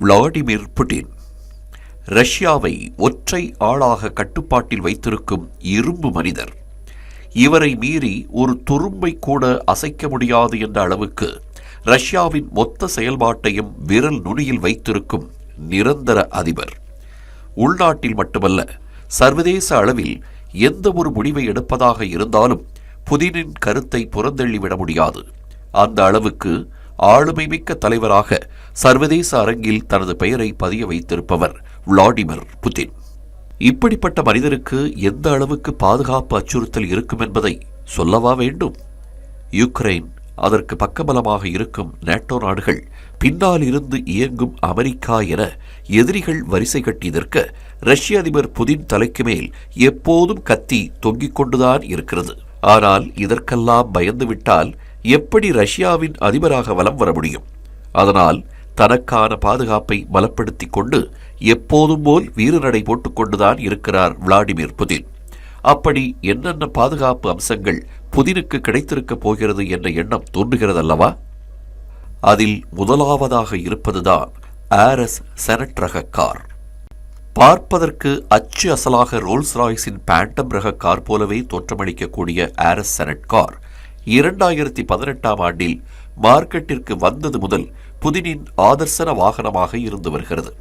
Vladimir Putin. ரஷ்யாவை ஒற்றை ஆளாக கட்டுப்பாட்டில் வைத்திருக்கும் இரும்பு மனிதர். இவரை மீறி ஒரு துரும்பை கூட அசைக்க முடியாது என்ற அளவுக்கு ரஷ்யாவின் மொத்த செயல்பாட்டையும் விரல் நுனியில் வைத்திருக்கும் நிரந்தர அதிபர். உள்நாட்டில் மட்டுமல்ல சர்வதேச அளவில் எந்த ஒரு முடிவை எடுப்பதாக இருந்தாலும் புதினின் கருத்தை புறந்தள்ளிவிட முடியாது. அந்த அளவுக்கு ஆளுமை மிக்க தலைவராக சர்வதேச அரங்கில் தனது பெயரை பதிய வைத்திருப்பவர் விளாடிமிர் புதின். இப்படிப்பட்ட மனிதருக்கு எந்த அளவுக்கு பாதுகாப்பு அச்சுறுத்தல் இருக்கும் என்பதை சொல்லவா வேண்டும்? யுக்ரைன் அதற்கு பக்கபலமாக இருக்கும் நேட்டோ நாடுகள் பின்னால் இருந்து இயங்கும் அமெரிக்கா என எதிரிகள் வரிசை கட்டி நிற்க ரஷ்ய அதிபர் புதின் தலைக்கு மேல் எப்போதும் கத்தி தொங்கிக் கொண்டுதான் இருக்கிறது. ஆனால் இதற்கெல்லாம் பயந்துவிட்டால் எப்படி ரஷ்யாவின் அதிபராக வலம் வர முடியும்? அதனால் தனக்கான பாதுகாப்பை பலப்படுத்திக் கொண்டு எப்போதும் போல் வீரநடை போட்டுக்கொண்டுதான் இருக்கிறார் விளாடிமிர் புதின். அப்படி என்னென்ன பாதுகாப்பு அம்சங்கள் புதினுக்கு கிடைத்திருக்கப் போகிறது என்ற எண்ணம் தோன்றுகிறதல்லவா? அதில் முதலாவதாக இருப்பதுதான் ஆரஸ் செனட் ரக கார் பார்ப்பதற்கு அச்சு அசலாக ரோல்ஸ் ராய்ஸின் பேண்டம் ரக கார் போலவே தோற்றமளிக்கக்கூடிய ஆரஸ் செனட் கார். இரண்டாயிரத்தி பதினெட்டாம் ஆண்டில் மார்க்கெட்டிற்கு வந்தது முதல் புதினின் ஆதர்சன வாகனமாக இருந்து வருகிறது.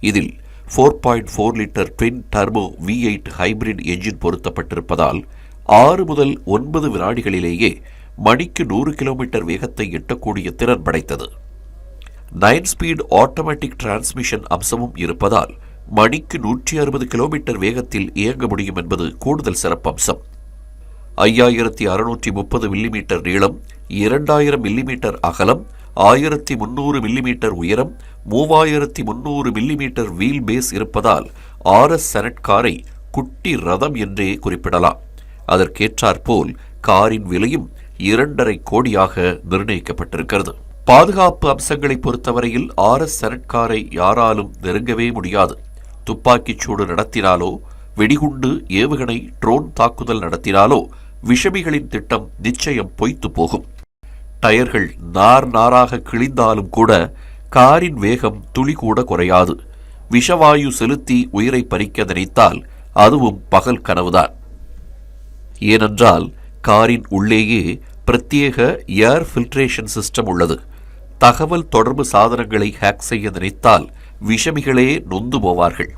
இதில் four point four litre twin turbo V eight hybrid engine பொருத்தப்பட்டிருப்பதால் ஆறு முதல் ஒன்பது வினாடிகளிலேயே மணிக்கு நூறு கிலோமீட்டர் வேகத்தை எட்டக்கூடிய திறன் படைத்தது. நைன் ஸ்பீட் ஆட்டோமேட்டிக் டிரான்ஸ்மிஷன் அம்சமும் இருப்பதால் மணிக்கு நூற்றி அறுபது கிலோமீட்டர் வேகத்தில் இயங்க முடியும் என்பது கூடுதல் சிறப்பம்சம். ஐயாயிரத்தி அறுநூற்றி முப்பது மில்லிமீட்டர் நீளம் இரண்டாயிரம் மில்லிமீட்டர் அகலம் ஆயிரத்தி முன்னூறு மில்லிமீட்டர் உயரம் மூவாயிரத்தி முன்னூறு மில்லிமீட்டர் வீல் பேஸ் இருப்பதால் ஆர்எஸ் செனட் காரை குட்டி ரதம் என்றே குறிப்பிடலாம். அதற்கேற்றாற்போல் காரின் விலையும் இரண்டரை கோடியாக நிர்ணயிக்கப்பட்டிருக்கிறது. பாதுகாப்பு அம்சங்களை பொறுத்தவரையில் ஆர்எஸ் செனட் காரை யாராலும் நெருங்கவே முடியாது. துப்பாக்கிச் சூடு நடத்தினாலோ வெடிகுண்டு ஏவுகணை ட்ரோன் தாக்குதல் நடத்தினாலோ விஷமிகளின் திட்டம் நிச்சயம் பொய்த்து போகும். டயர்கள் நார் நாராக கிழிந்தாலும் கூட காரின் வேகம் துளி கூட குறையாது. விஷவாயு செலுத்தி உயிரை பறிக்க நினைத்தால் அதுவும் பகல் கனவுதான். ஏனென்றால் காரின் உள்ளேயே பிரத்யேக ஏர் ஃபில்ட்ரேஷன் சிஸ்டம் உள்ளது. தகவல் தொடர்பு சாதனங்களை ஹேக் செய்ய நினைத்தால் விஷமிகளே நொந்து போவார்கள்.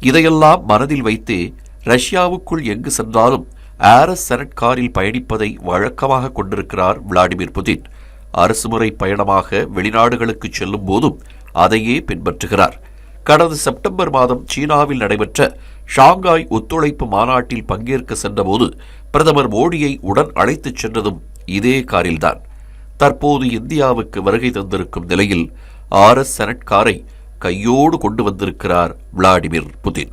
இதையெல்லாம் மனதில் வைத்தே ரஷ்யாவுக்குள் எங்கு சென்றாலும் ஆரஸ் செனட் காரில் பயணிப்பதை வழக்கமாக கொண்டிருக்கிறார் விளாடிமிர் புதின். அரசுமுறை பயணமாக வெளிநாடுகளுக்கு செல்லும் போதும் அதையே பின்பற்றுகிறார். கடந்த செப்டம்பர் மாதம் சீனாவில் நடைபெற்ற ஷாங்காய் ஒத்துழைப்பு மாநாட்டில் பங்கேற்க சென்றபோது பிரதமர் மோடியை உடன் அழைத்துச் சென்றதும் இதே காரில்தான். தற்போது இந்தியாவுக்கு வருகை தந்திருக்கும் நிலையில் ஆர்எஸ் செனட் காரை கையோடு கொண்டு வந்திருக்கிறார் Vladimir Putin.